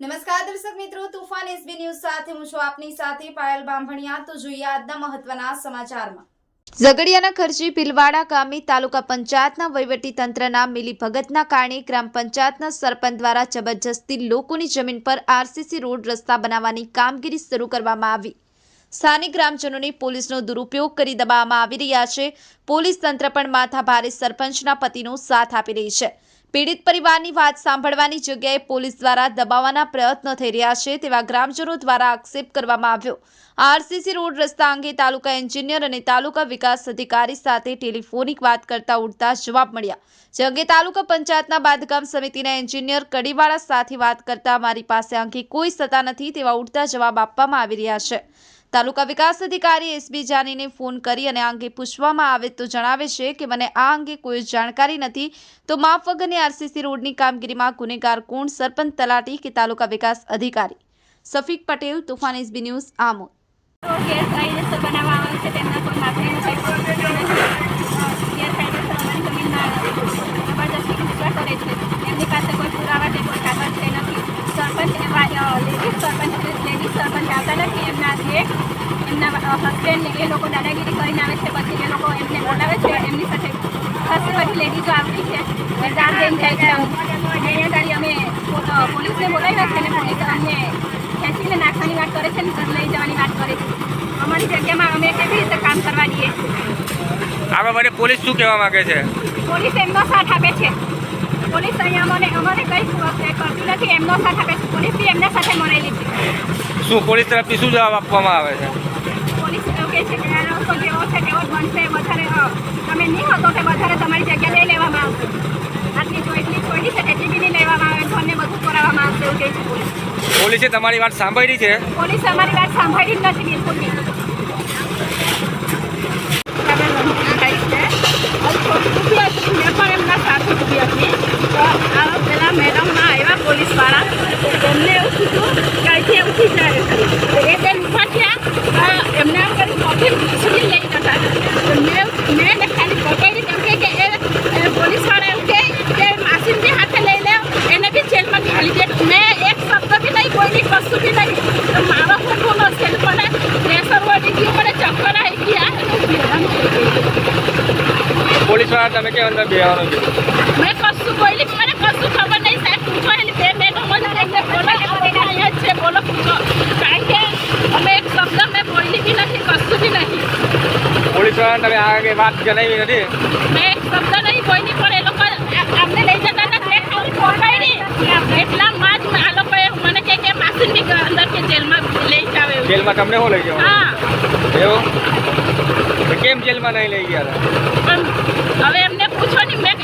નમસ્કાર દર્શક મિત્રો, તુફાન એસબી ન્યૂઝ સાથે હું છું આપની સાથે પાયલ બાંભણિયા. તો જોઈએ આજના મહત્વના સમાચારમાં. ઝઘડિયાના ખર્ચી ભીલવાડા ગામે તાલુકા પંચાયતના વહીવટી તંત્રના મિલીભગતના કારણે ગ્રામ પંચાયતના સરપંચ દ્વારા જબરજસ્તી લોકોની જમીન પર આરસીસી રોડ રસ્તા બનાવવાની કામગીરી શરૂ કરવામાં આવી. સ્થાનિક ગ્રામજનોને પોલીસનો દુરુપયોગ કરી દબાવવામાં આવી રહ્યા છે. પોલીસ તંત્ર પણ માથાભારે સરપંચના પતિનો સાથ આપી રહી છે. પીડિત પરિવારની વાત સાંભળવાની જગ્યાએ પોલીસ દ્વારા દબાવવાના પ્રયત્નો થઈ રહ્યા છે તેવા ગ્રામજનો દ્વારા આક્ષેપ કરવામાં આવ્યો. આરસીસી રોડ રસ્તા અંગે તાલુકા એન્જિનિયર અને તાલુકા વિકાસ અધિકારી સાથે ટેલિફોનિક વાત કરતા ઉડતા જવાબ મળ્યા. જે અંગે તાલુકા પંચાયતના બાંધકામ સમિતિના એન્જિનિયર કડીવાળા સાથે વાત કરતા મારી પાસે અંગે કોઈ સત્તા નથી તેવા ઉડતા જવાબ આપવામાં આવી રહ્યા છે. તાલુકા વિકાસ અધિકારી એસબી જાનીને ફોન કરી અને આ અંગે પૂછવામાં આવે તો જણાવે છે કે મને આ અંગે કોઈ જાણકારી નથી. તો માફ વગરની આરસીસી રોડની કામગીરીમાં ગુનેગાર કોણ? સરપંચ તલાટી કે તાલુકા વિકાસ અધિકારી? Safiq Patel, Tufan SB news, Amod. ગેરકાયદેસર બનાવવામાં આવે છે, તેમના કોઈ માફીનું કંઈ નથી ગેરકાયદેસર અમારી જમીનમાં જબરદસ્તી કૂચવા કરે છે એમની પાસે કોઈ પુરાવા કે કોઈ કાગળ છે નથી સરપંચ એવા લેડીઝ સરપંચ લેડીઝ સરપંચ આવતા નથી એમના જેઠ એમના હસબન્ડ એ લોકો દાદાગીરી કરીને આવે છે પછી એ લોકો એમને બોલાવે છે એમની સાથે ખાસ બધી લેડીઝો આવતી છે એ દાન દઈને જાય છે અહીંયા ગાડી અમે પોલીસને બોલાવ્યા છે અને પોલીસ અમને ખેંચીને નાખવાની વાત કરે છે ને ઘર લઈ જવાની વાત કરે છે. અમારી જગ્યામાં અમે કેવી રીતે કામ કરવા દઈએ? આ બાબતે પોલીસ શું કહેવા માંગે છે? પોલીસ એમનો સાથ આપે છે. પોલીસ અહીંયા અમને અમારે કંઈ કરતી નથી એમનો સાથ આપે છે. પોલીસ બી એમના સાથે મળેલી છે. શું પોલીસ તરફથી શું જવાબ આપવામાં આવે છે? તમે નહીં હતો કે વધારે તમારી જગ્યા લઈ લેવામાં આવશે. આટલી જો એટલી છોડી છે એટલી બી નહીં લેવામાં આવે ઘરને બધું કરાવવામાં આવશે એવું કહે છે પોલીસ. પોલીસે તમારી વાત સાંભળી છે? પોલીસ અમારી વાત સાંભળી જ નથી બિલકુલ બી. મેં પણ એમના સાથે ઊભી હતી. તો આ પેલા આવ્યા પોલીસવાળા. એમને એવું કીધું કે અહીંથી એવું ખીચાડે તો એ બેન ઊભા થયા તો એમને એમ કરી કોફી સુધી લઈ જતા તો મેં મેં એને ખાલી પકડી કેમ કે એ એ પોલીસવાળા એવું કહે કે માસીનજી હાથે લઈ લે એને બી જેલમાં ઘાલી દે મેં એક શબ્દ બી નહીં નહીં. તો મારો ખોટું નશે મને પ્રેશર વધી ગયું મને ચક્કર આવી ગયા પોલીસવાળા તમે કેમ અંદર બેહવાનું છે? મેં કશું બોલી મને કશું ખબર નહીં સાહેબ પૂછો એટલે બે મેડમો જ લઈને બોલો અહીંયા જ છે. બોલો પૂછો. કારણ કે અમે એક શબ્દ મેં બોલી બી નથી કશું બી નહીં પોલીસવાળા તમે આ વાત જણાવી નથી? મેં એક શબ્દ નહીં બોલી પણ એ લોકો અમને લઈ જતા નથી. એ માં જ આ લોકોએ મને કહે કે માસીની અંદર કે જેલમાં લઈ જાવ જેલમાં તમને શું લઈ જવાનું? હા. એવું? કેમ જેલમાં નહીં લઈ ગયા? પણ હવે એમને પૂછો ને મેં